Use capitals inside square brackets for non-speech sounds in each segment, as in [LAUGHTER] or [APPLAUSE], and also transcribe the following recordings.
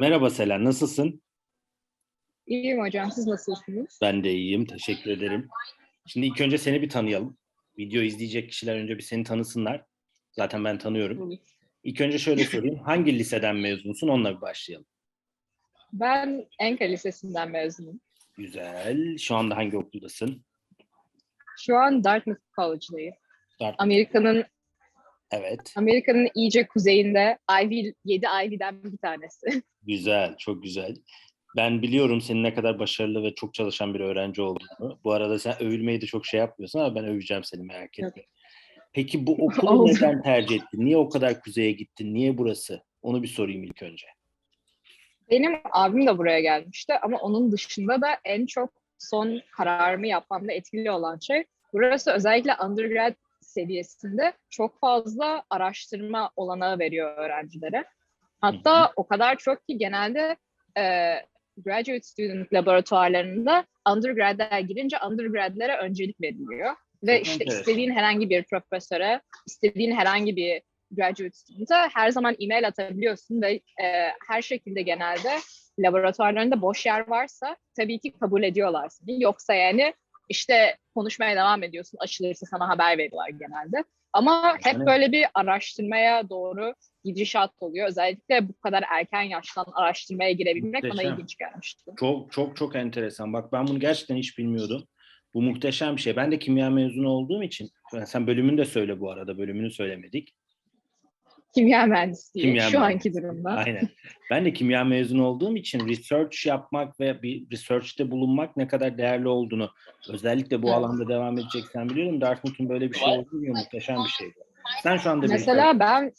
Merhaba Selen, nasılsın? İyiyim hocam. Siz nasılsınız? Ben de iyiyim, teşekkür ederim. Şimdi ilk önce seni bir tanıyalım. Video izleyecek kişiler önce bir seni tanısınlar. Zaten ben tanıyorum. İlk önce şöyle sorayım, hangi liseden mezunsun? Onunla bir başlayalım. Ben Enka Lisesi'nden mezunum. Güzel. Şu anda hangi okuldasın? Şu an Dartmouth College'dayım. Dartmouth. Amerika'nın Evet, Amerika'nın iyice kuzeyinde Ivy 7 Ivy'den bir tanesi. [LAUGHS] güzel, çok güzel. Ben biliyorum senin ne kadar başarılı ve çok çalışan bir öğrenci olduğunu. Bu arada sen övülmeyi de çok şey yapmıyorsun ama ben öveceğim seni merak etme. Peki bu [LAUGHS] okulu neden tercih ettin? Niye o kadar kuzeye gittin? Niye burası? Onu bir sorayım ilk önce. Benim abim de buraya gelmişti ama onun dışında da en çok son kararımı yapmamda etkili olan şey burası özellikle undergrad seviyesinde çok fazla araştırma olanağı veriyor öğrencilere. Hatta o kadar çok ki genelde e, graduate student laboratuvarlarında undergrad'ler girince undergrad'lere öncelik veriliyor. Ve Çok işte istediğin herhangi bir profesöre, istediğin herhangi bir graduate student'a her zaman e-mail atabiliyorsun ve e, her şekilde genelde laboratuvarlarında boş yer varsa tabii ki kabul ediyorlar seni. Yoksa yani işte konuşmaya devam ediyorsun. Açılırsa sana haber veriyorlar genelde. Ama hep Yani- böyle bir araştırmaya doğru gidişat oluyor. Özellikle bu kadar erken yaştan araştırmaya girebilmek bana ilginç gelmişti. Çok çok çok enteresan. Bak ben bunu gerçekten hiç bilmiyordum. Bu muhteşem bir şey. Ben de kimya mezunu olduğum için, sen bölümünü de söyle bu arada, bölümünü söylemedik. Kimya mühendisliği Kimya şu anki durumda. Aynen. Ben de kimya mezunu olduğum için research yapmak ve bir research'te bulunmak ne kadar değerli olduğunu, özellikle bu Evet. alanda devam edeceksen biliyorum. Dartmouth'un böyle bir şey olduğunu. Muhteşem bir şeydi. Sen şu anda Mesela ben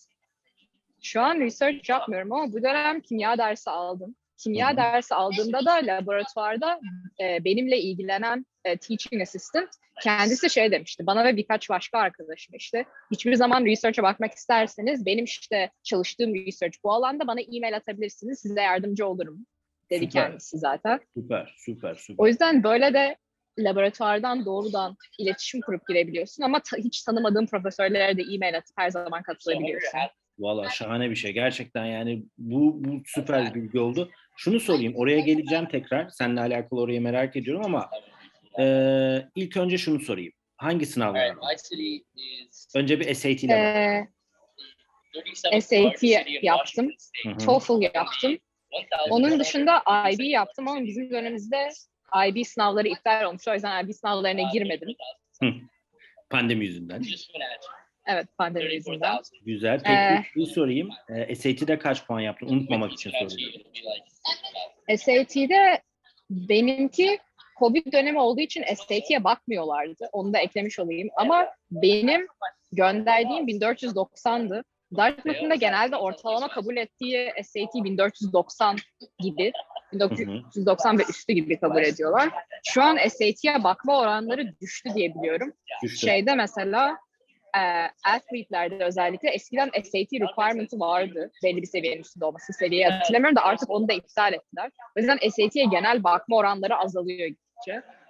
şu an research yapmıyorum ama bu dönem kimya dersi aldım. Kimya Hı hı. dersi aldığımda da laboratuvarda e, benimle ilgilenen e, teaching assistant kendisi şey demişti bana ve birkaç başka arkadaşım işte hiçbir zaman research'a bakmak isterseniz benim işte çalıştığım research bu alanda bana e-mail atabilirsiniz size yardımcı olurum dedi Süper. kendisi zaten. süper, süper, süper. O yüzden böyle de laboratuvardan doğrudan iletişim kurup girebiliyorsun ama ta- hiç tanımadığın profesörlere de e-mail atıp her zaman katılabiliyorsun. Valla şahane bir şey. Gerçekten yani bu, bu süper bir bilgi oldu. Şunu sorayım. Oraya geleceğim tekrar. Seninle alakalı orayı merak ediyorum ama eee, ilk önce şunu sorayım. Hangi sınavlar var? Önce bir SAT ile. Ee, SAT yaptım. TOEFL yaptım. Onun dışında IB yaptım ama bizim dönemimizde IB sınavları iptal olmuş. O yüzden IB sınavlarına girmedim. Pandemi yüzünden. Evet pandemi yüzünden. Güzel. Peki Ee, bir sorayım. Eee, SAT'de kaç puan yaptın? Unutmamak için soruyorum. SAT'de benimki Covid dönemi olduğu için SAT'ye bakmıyorlardı. Onu da eklemiş olayım. Ama benim gönderdiğim 1490'dı. Dartmouth'un da genelde ortalama kabul ettiği SAT 1490 gibi. 1990 ve üstü gibi kabul ediyorlar. Şu an SAT'ye bakma oranları düştü diye biliyorum. Düştü. Şeyde mesela e, athlete'lerde özellikle eskiden SAT requirement'ı vardı. Belli bir seviyenin üstünde olması seviyeyi hatırlamıyorum da artık onu da iptal ettiler. O yüzden SAT'ye genel bakma oranları azalıyor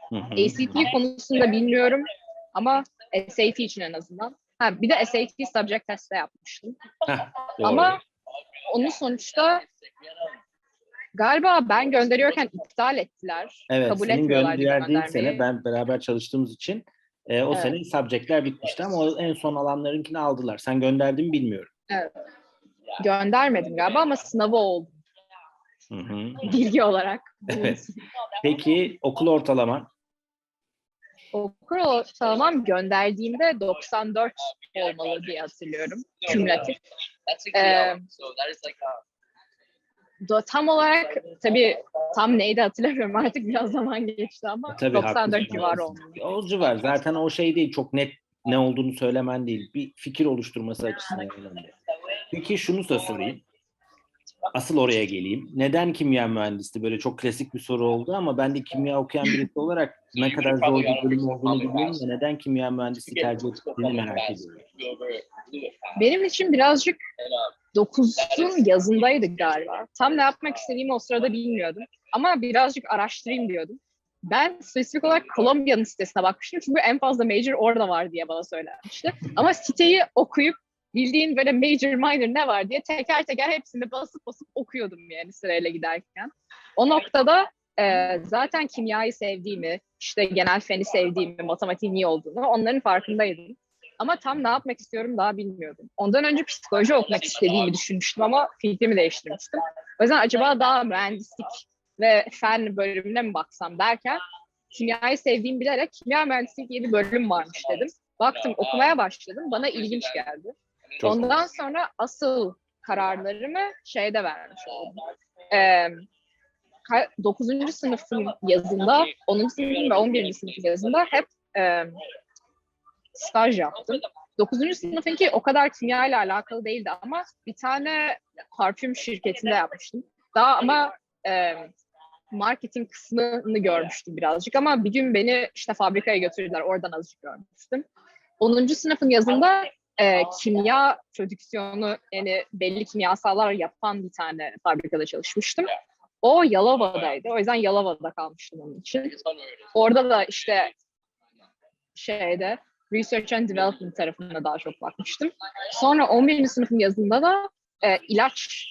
Hı hı. ACT konusunda bilmiyorum ama SAT için en azından. Ha, bir de SAT subject test de yapmıştım. Heh, doğru. Ama onun sonuçta galiba ben gönderiyorken iptal ettiler. evet, kabul senin gönderdiğin sene ben beraber çalıştığımız için e, o Evet. sene subjectler bitmişti ama o en son alanlarınkini aldılar. Sen gönderdin mi bilmiyorum. Göndermedim galiba ama sınavı oldu Hı hı. bilgi olarak. Evet. Peki okul ortalaman? Okul ortalamam gönderdiğimde 94 olmalı diye hatırlıyorum. Kümülatif. Ee, tam olarak tabii tam neydi hatırlamıyorum artık biraz zaman geçti ama Tabii 94 haklısın. civarı olmalı. O civar. Zaten o şey değil. Çok net ne olduğunu söylemen değil. Bir fikir oluşturması açısından önemli. Peki şunu da sorayım. Asıl oraya geleyim. Neden kimya mühendisliği? Böyle çok klasik bir soru oldu ama ben de kimya okuyan birisi olarak ne kadar zor bir bölüm olduğunu biliyorum da neden kimya mühendisliği tercih ettiğini merak ediyorum. Benim için birazcık 9'un yazındaydı galiba. Tam ne yapmak istediğimi o sırada bilmiyordum. Ama birazcık araştırayım diyordum. Ben spesifik olarak Columbia'nın sitesine bakmıştım çünkü en fazla major orada var diye bana söylenmişti. Ama siteyi okuyup bildiğin böyle major minor ne var diye teker teker hepsini basıp basıp okuyordum yani sırayla giderken. O noktada e, zaten kimyayı sevdiğimi, işte genel feni sevdiğimi, matematiğin iyi olduğunu onların farkındaydım. Ama tam ne yapmak istiyorum daha bilmiyordum. Ondan önce psikoloji okumak istediğimi düşünmüştüm ama fikrimi değiştirmiştim. O yüzden acaba daha mühendislik ve fen bölümüne mi baksam derken kimyayı sevdiğimi bilerek kimya mühendisliği diye bir bölüm varmış dedim. Baktım okumaya başladım. Bana ilginç geldi. Çok Ondan sonra asıl kararlarımı şeyde vermiş oldum. Ee, 9. sınıfın yazında, 10. sınıfın ve 11. sınıfın yazında hep e, staj yaptım. 9. sınıfınki o kadar kimya ile alakalı değildi ama bir tane parfüm şirketinde yapmıştım. Daha ama e, marketing kısmını görmüştüm birazcık ama bir gün beni işte fabrikaya götürdüler. Oradan azıcık görmüştüm. 10. sınıfın yazında e, kimya prodüksiyonu yani belli kimyasallar yapan bir tane fabrikada çalışmıştım. O Yalova'daydı. O yüzden Yalova'da kalmıştım onun için. Orada da işte şeyde Research and Development tarafına daha çok bakmıştım. Sonra 11. sınıfın yazında da e, ilaç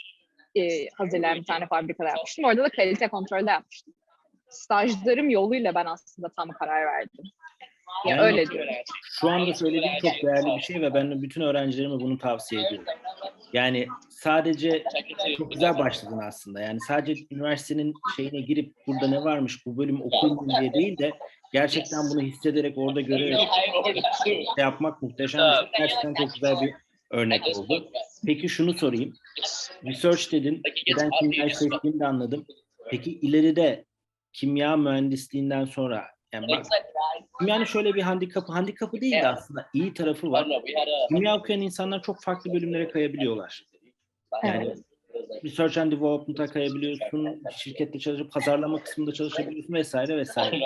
e, hazırlayan bir tane fabrikada yapmıştım. Orada da kalite kontrolde yapmıştım. Stajlarım yoluyla ben aslında tam karar verdim. Ya Yani- öyle diyorum. Şu anda söylediğin çok değerli bir şey ve ben bütün öğrencilerime bunu tavsiye ediyorum. Yani sadece çok güzel başladın aslında. Yani sadece üniversitenin şeyine girip burada ne varmış bu bölüm okuyayım diye değil de gerçekten bunu hissederek orada görerek şey yapmak muhteşem. şey. Gerçekten çok güzel bir örnek oldu. Peki şunu sorayım. Research dedin. Neden kimyayı seçtiğini de anladım. Peki ileride kimya mühendisliğinden sonra yani bak, kimyanın şöyle bir handikapı, handikapı değil de aslında iyi tarafı var. Kimya okuyan insanlar çok farklı bölümlere kayabiliyorlar. Yani research and development'a kayabiliyorsun, şirkette çalışıp pazarlama kısmında çalışabiliyorsun vesaire vesaire.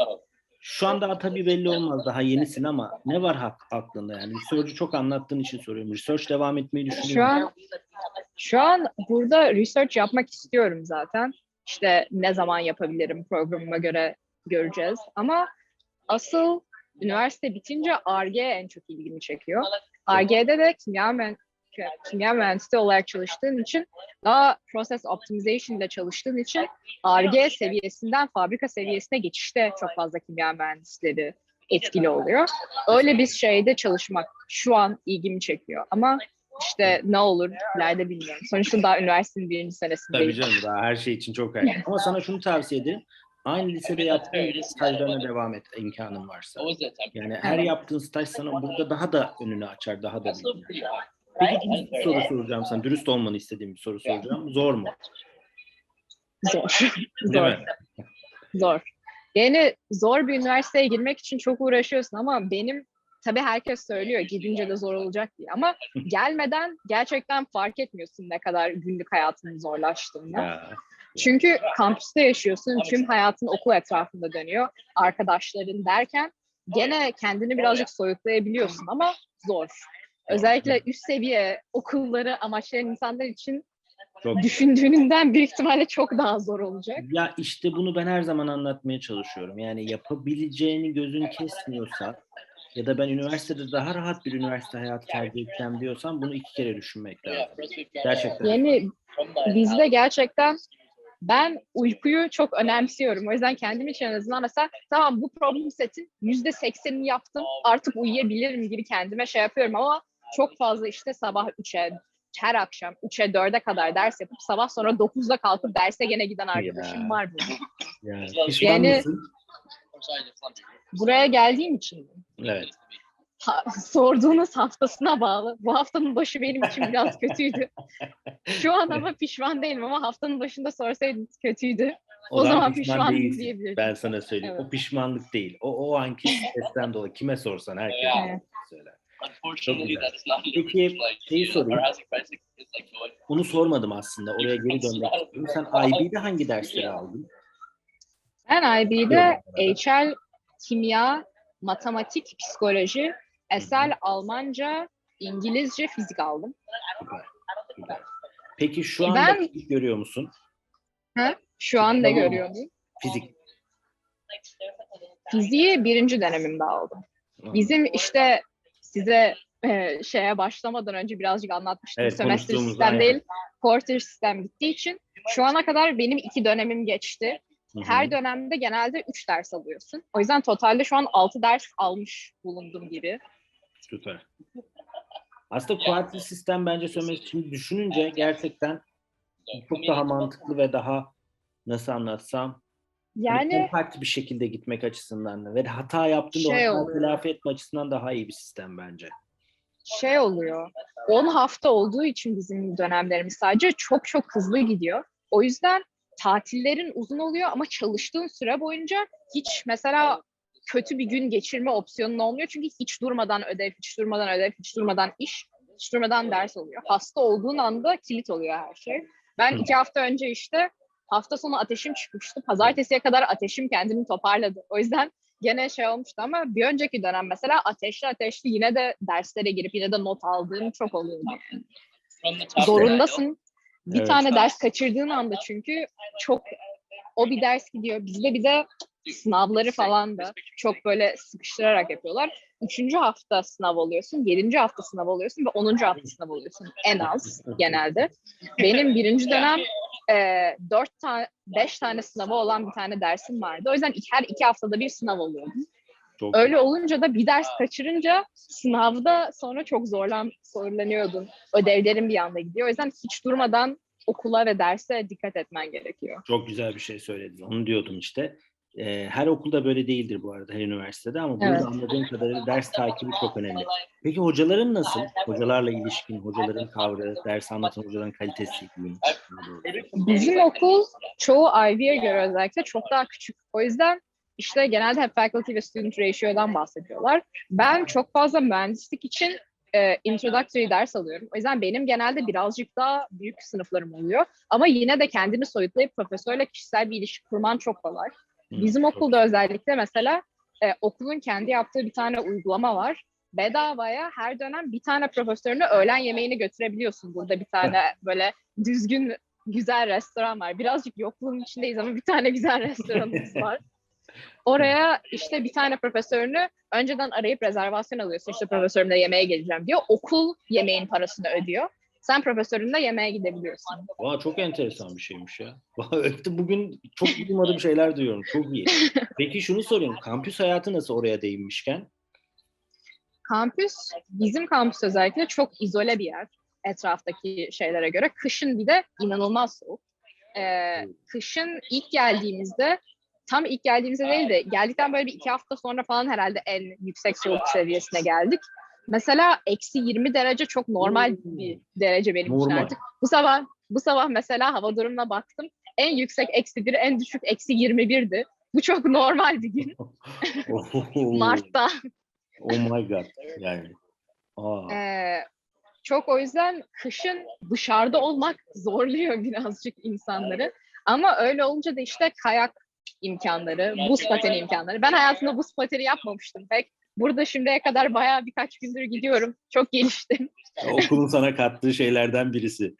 Şu an daha tabii belli olmaz daha yenisin ama ne var hak, aklında yani? Research'ı çok anlattığın için soruyorum. Research devam etmeyi düşünüyor Şu musun? an şu an burada research yapmak istiyorum zaten. İşte ne zaman yapabilirim programıma göre göreceğiz. Ama asıl üniversite bitince ARGE en çok ilgimi çekiyor. ARGE'de de kimya, mühen- kimya mühendisliği olarak çalıştığın için daha process optimization ile çalıştığın için ARGE seviyesinden fabrika seviyesine geçişte çok fazla kimya mühendisleri etkili oluyor. Öyle bir şeyde çalışmak şu an ilgimi çekiyor. Ama işte ne olur ileride bilmiyorum. Sonuçta daha üniversitenin birinci senesindeyim. Tabii canım daha her şey için çok erken. Ama sana şunu tavsiye ederim. Aynı lisede yaptığın stajlarına devam et imkanın varsa. Yani her yaptığın staj sana burada daha da önünü açar, daha da bilgiler. Peki dürüst bir soru soracağım sana. Dürüst olmanı istediğim bir soru soracağım. Zor mu? Zor. Zor. Zor. Yani zor bir üniversiteye girmek için çok uğraşıyorsun ama benim tabii herkes söylüyor gidince de zor olacak diye ama [LAUGHS] gelmeden gerçekten fark etmiyorsun ne kadar günlük hayatının zorlaştığını. Çünkü kampüste yaşıyorsun, tüm hayatın okul etrafında dönüyor, arkadaşların derken gene kendini birazcık soyutlayabiliyorsun ama zor. Özellikle üst seviye okulları amaçlayan insanlar için çok düşündüğünden büyük ihtimalle çok daha zor olacak. Ya işte bunu ben her zaman anlatmaya çalışıyorum. Yani yapabileceğini gözün kesmiyorsa ya da ben üniversitede daha rahat bir üniversite hayatı tercih edeceğim diyorsan bunu iki kere düşünmek lazım. Gerçekten. Yani bizde gerçekten ben uykuyu çok önemsiyorum. O yüzden kendim için en azından mesela tamam bu problem setin yüzde seksenini yaptım artık uyuyabilirim gibi kendime şey yapıyorum ama çok fazla işte sabah 3'e her akşam 3'e 4'e kadar ders yapıp sabah sonra 9'da kalkıp derse gene giden arkadaşım Ya. var benim. Yani, pişman Yani- mısın? Buraya geldiğim için Evet. Ha- [LAUGHS] sorduğunuz haftasına bağlı. Bu haftanın başı benim için biraz kötüydü. Şu an ama pişman değilim ama haftanın başında sorsaydınız kötüydü. O, zaman pişman değilsin. diyebilirim. Ben sana söyleyeyim. Evet. O pişmanlık değil. O o anki stresten dolayı kime sorsan herkes Evet. söyler. Peki, şeyi sorayım. Onu sormadım aslında. Oraya geri dönmek istiyorum. Sen IB'de hangi dersleri aldın? Ben IB'de HL, kimya, matematik, psikoloji, SL, Almanca, İngilizce, fizik aldım. Süper. Süper. Peki şu anda Ben- fizik görüyor musun? Şu an ne görüyor muyum? Fizik. Fiziği birinci dönemimde aldım. Bizim işte size e, şeye başlamadan önce birazcık anlatmıştım. Evet, konuştuğumuz, sistem aynen. değil, quarter sistem gittiği için şu ana kadar benim iki dönemim geçti. Hı hı. Her dönemde genelde üç ders alıyorsun. O yüzden totalde şu an altı ders almış bulundum gibi. Süper. [LAUGHS] Aslında kuantli sistem bence söylemek şimdi düşününce gerçekten çok daha mantıklı ve daha nasıl anlatsam Yani kompakt bir şekilde gitmek açısından da ve hata yaptığında Şey o hatayı oluyor. telafi etme açısından daha iyi bir sistem bence. şey oluyor. 10 hafta olduğu için bizim dönemlerimiz sadece çok çok hızlı gidiyor. O yüzden tatillerin uzun oluyor ama çalıştığın süre boyunca hiç mesela kötü bir gün geçirme opsiyonun olmuyor. Çünkü hiç durmadan ödev, hiç durmadan ödev, hiç durmadan iş, hiç durmadan ders oluyor. Hasta olduğun anda kilit oluyor her şey. Ben Hı. iki hafta önce işte hafta sonu ateşim çıkmıştı. Pazartesiye kadar ateşim kendini toparladı. O yüzden gene şey olmuştu ama bir önceki dönem mesela ateşli ateşli yine de derslere girip yine de not aldığım çok oluyordu. Yani. Zorundasın. Bir Evet. tane ders kaçırdığın anda çünkü çok o bir ders gidiyor. Bizde bir de sınavları falan da çok böyle sıkıştırarak yapıyorlar. Üçüncü hafta sınav oluyorsun, yedinci hafta sınav oluyorsun ve onuncu hafta sınav oluyorsun en az genelde. Benim birinci dönem e, dört tane, beş tane sınavı olan bir tane dersim vardı. O yüzden her iki haftada bir sınav oluyordu. Çok Öyle olunca da bir ders kaçırınca sınavda sonra çok zorlan zorlanıyordun. Ödevlerin bir yanda gidiyor. O yüzden hiç durmadan okula ve derse dikkat etmen gerekiyor. Çok güzel bir şey söyledin. Onu diyordum işte. Ee, her okulda böyle değildir bu arada her üniversitede ama burada Evet. anladığım kadarıyla ders takibi çok önemli. Peki hocaların nasıl? Hocalarla ilişkin, hocaların tavrı, ders anlatan hocaların kalitesi doğrusu. Bizim okul çoğu Ivy'ye göre özellikle çok daha küçük. O yüzden işte genelde hep faculty ve student ratio'dan bahsediyorlar. Ben çok fazla mühendislik için e, introductory ders alıyorum. O yüzden benim genelde birazcık daha büyük sınıflarım oluyor. Ama yine de kendini soyutlayıp profesörle kişisel bir ilişki kurman çok kolay. Hı, Bizim okulda özellikle mesela e, okulun kendi yaptığı bir tane uygulama var. Bedavaya her dönem bir tane profesörünü öğlen yemeğini götürebiliyorsun. Burada bir tane [LAUGHS] böyle düzgün güzel restoran var. Birazcık yokluğun içindeyiz ama bir tane güzel restoranımız [LAUGHS] var. Oraya işte bir tane profesörünü önceden arayıp rezervasyon alıyorsun. İşte profesörümle yemeğe geleceğim diyor. Okul yemeğin parasını ödüyor. Sen profesörünle yemeğe gidebiliyorsun. Vay, çok enteresan bir şeymiş ya. [LAUGHS] Bugün çok duymadığım şeyler duyuyorum. Çok iyi. Peki şunu sorayım. Kampüs hayatı nasıl oraya değinmişken? Kampüs, bizim kampüs özellikle çok izole bir yer etraftaki şeylere göre. Kışın bir de inanılmaz soğuk. Ee, kışın ilk geldiğimizde, tam ilk geldiğimizde değil de geldikten böyle bir iki hafta sonra falan herhalde en yüksek soğuk seviyesine geldik. Mesela eksi 20 derece çok normal bir derece benim için artık. Bu sabah, bu sabah mesela hava durumuna baktım. En yüksek eksi 1, en düşük eksi 21'di. Bu çok normal bir gün. [LAUGHS] [LAUGHS] Mart'ta. Oh my god. Yani. Aa, Ee, çok o yüzden kışın dışarıda olmak zorluyor [LAUGHS] birazcık insanları. Ama öyle olunca da işte kayak imkanları, buz pateni imkanları. Ben hayatımda buz pateni yapmamıştım pek. Burada şimdiye kadar bayağı birkaç gündür gidiyorum. Çok geliştim. okulun sana kattığı şeylerden birisi.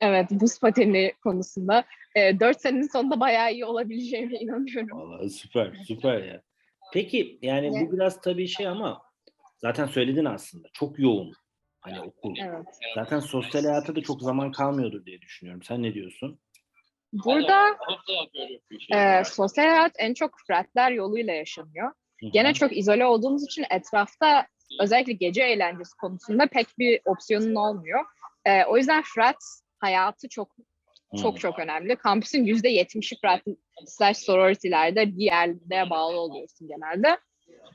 Evet, buz pateni konusunda. Ee, dört senenin sonunda bayağı iyi olabileceğime inanıyorum. Vallahi süper, süper ya. Peki yani Evet. bu biraz tabii şey ama zaten söyledin aslında. Çok yoğun. Hani okul. Evet. Zaten sosyal hayata da çok zaman kalmıyordur diye düşünüyorum. Sen ne diyorsun? Burada appreciate e, sosyal hayat en çok fratler yoluyla yaşanıyor. Gene çok izole olduğumuz için etrafta özellikle gece eğlencesi konusunda pek bir opsiyonun olmuyor. Ee, o yüzden frat hayatı çok çok çok önemli. Kampüsün yüzde yetmişi frat slash sororitilerde bir yerliğe bağlı oluyorsun genelde.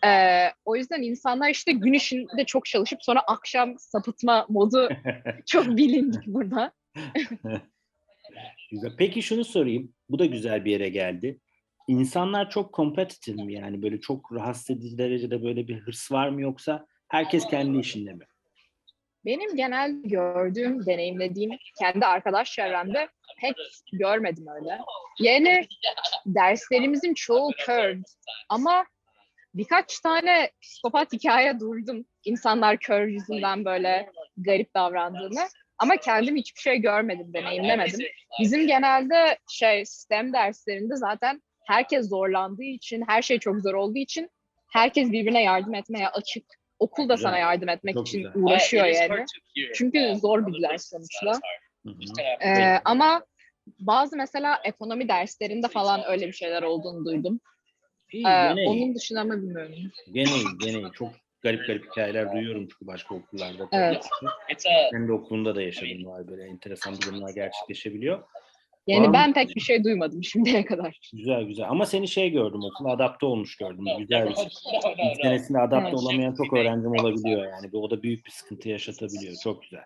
Ee, o yüzden insanlar işte gün içinde çok çalışıp sonra akşam sapıtma modu [LAUGHS] çok bilindik burada. [LAUGHS] Güzel. Peki şunu sorayım. Bu da güzel bir yere geldi. İnsanlar çok competitive mi yani? Böyle çok rahatsız edici derecede böyle bir hırs var mı yoksa herkes kendi işinde mi? Benim genel gördüğüm, deneyimlediğim kendi arkadaş çevremde pek görmedim öyle. Yani derslerimizin çoğu curved ama birkaç tane psikopat hikaye duydum. İnsanlar kör yüzünden böyle garip davrandığını. Ama kendim hiçbir şey görmedim, deneyimlemedim. Bizim genelde şey STEM derslerinde zaten herkes zorlandığı için, her şey çok zor olduğu için herkes birbirine yardım etmeye açık. okul da sana yardım etmek Çok için güzel. uğraşıyor yani. Çünkü zor distance, sonuçta. Ee, ama bazı mesela ekonomi derslerinde falan öyle bir şeyler olduğunu duydum. İyi, Ee, onun dışında ama bilmiyorum. Gene iyi, gene iyi. Çok garip garip hikayeler duyuyorum çünkü başka okullarda. Evet. Kendi okulunda da yaşadım var böyle enteresan durumlar gerçekleşebiliyor. Yani Var ben mı? pek bir şey duymadım şimdiye kadar. Güzel güzel. Ama seni şey gördüm okula adapte olmuş gördüm. Güzel bir şey. İlk senesinde adapte Evet. olamayan çok öğrencim olabiliyor yani. Bu o da büyük bir sıkıntı yaşatabiliyor. Çok güzel.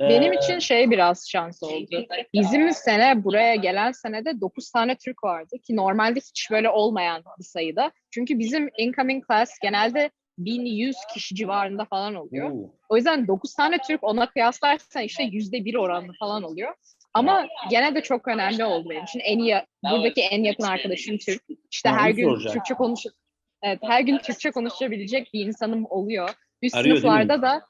Benim Ee, için şey biraz şans oldu. Bizim sene buraya gelen senede 9 tane Türk vardı ki normalde hiç böyle olmayan bir sayıda. Çünkü bizim incoming class genelde 1100 kişi civarında falan oluyor. oo, O yüzden 9 tane Türk ona kıyaslarsan işte yüzde bir oranlı falan oluyor. Ama gene de çok önemli oldu benim için. En iyi, buradaki en yakın arkadaşım Türk. İşte Ha, her gün. Türkçe konuş Evet, her gün Türkçe konuşabilecek bir insanım oluyor. Üst Arıyor sınıflarda da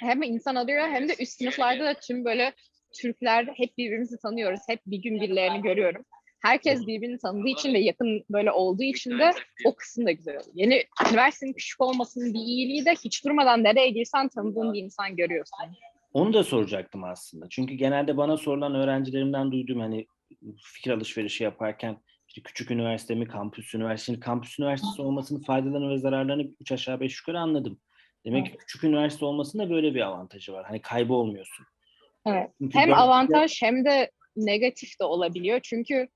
hem insan arıyor hem de üst sınıflarda da tüm böyle Türkler hep birbirimizi tanıyoruz. Hep bir gün birilerini görüyorum. Herkes birbirini tanıdığı için ve yakın böyle olduğu için de o kısım da güzel oluyor. Yani üniversitenin küçük olmasının bir iyiliği de hiç durmadan nereye girsen tanıdığın bir insan görüyorsun. Onu da soracaktım aslında. Çünkü genelde bana sorulan öğrencilerimden duyduğum hani fikir alışverişi yaparken işte küçük üniversite mi, kampüs üniversite. Şimdi kampüs üniversitesi olmasının faydalarını ve zararlarını üç aşağı beş yukarı anladım. Demek ki küçük üniversite olmasının da böyle bir avantajı var. Hani kaybolmuyorsun. Evet. Çünkü Hem avantaj hem de negatif de olabiliyor. Çünkü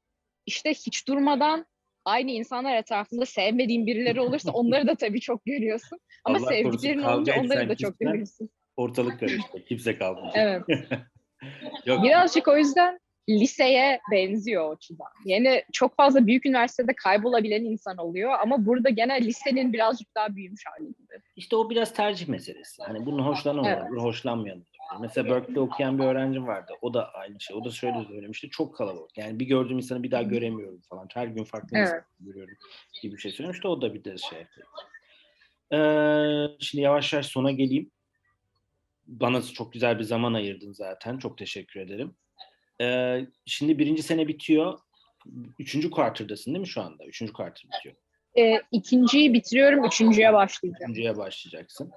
işte hiç durmadan aynı insanlar etrafında sevmediğin birileri olursa [LAUGHS] onları da tabii çok görüyorsun. Ama Allah sevdiklerin olunca onları da çok görüyorsun. Ortalık karıştı. Kimse kalmayacak. Evet. [LAUGHS] Yok, Birazcık o yüzden liseye benziyor o açıdan. Yani çok fazla büyük üniversitede kaybolabilen insan oluyor ama burada gene lisenin birazcık daha büyümüş hali gibi. İşte o biraz tercih meselesi. Hani bunun hoşlanan Evet. olabilir, hoşlanmayan. Mesela Berkeley'de okuyan bir öğrencim vardı. O da aynı şey. O da şöyle söylemişti. Çok kalabalık. Yani bir gördüğüm insanı bir daha göremiyorum falan. Her gün farklı Evet. insan görüyorum gibi bir şey söylemişti. O da bir de şey. Ee, şimdi yavaş yavaş sona geleyim. Bana çok güzel bir zaman ayırdın zaten. Çok teşekkür ederim. Ee, şimdi birinci sene bitiyor. Üçüncü quarter'dasın değil mi şu anda? Üçüncü quarter bitiyor. Ee, ikinciyi bitiriyorum, üçüncüye başlayacağım. Üçüncüye başlayacaksın.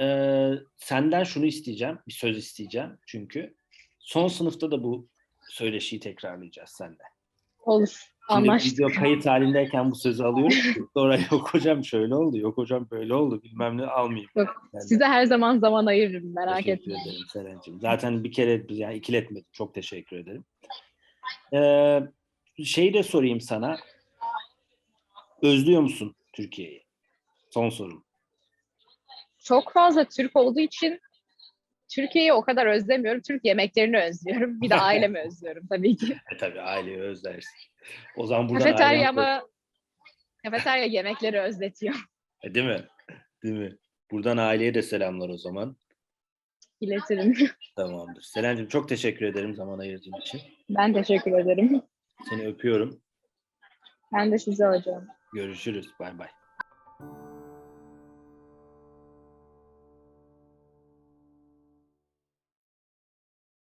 Ee, senden şunu isteyeceğim, bir söz isteyeceğim çünkü. Son sınıfta da bu söyleşiyi tekrarlayacağız seninle. Olur. Şimdi Anlaştık. video kayıt halindeyken bu sözü alıyorum. ki Sonra [LAUGHS] yok hocam şöyle oldu, yok hocam böyle oldu bilmem ne almayayım. Yok, Yani Size her zaman zaman ayırırım merak teşekkür etmeyin. ederim Seren'cim. Zaten bir kere yani ikiletmedim. Çok teşekkür ederim. Ee, şeyi de sorayım sana. Özlüyor musun Türkiye'yi? Son sorum. Çok fazla Türk olduğu için Türkiye'yi o kadar özlemiyorum. Türk yemeklerini özlüyorum. Bir de ailemi [LAUGHS] özlüyorum tabii ki. E tabii aileyi özlersin. O zaman buradan Kafeterya ama kafeterya yemekleri özletiyor. E, Değil mi? Değil mi? Buradan aileye de selamlar o zaman. İletirim. Tamamdır. Selen'cim çok teşekkür ederim zaman ayırdığın için. Ben teşekkür ederim. Seni öpüyorum. Ben de size hocam. Görüşürüz. Bay bay.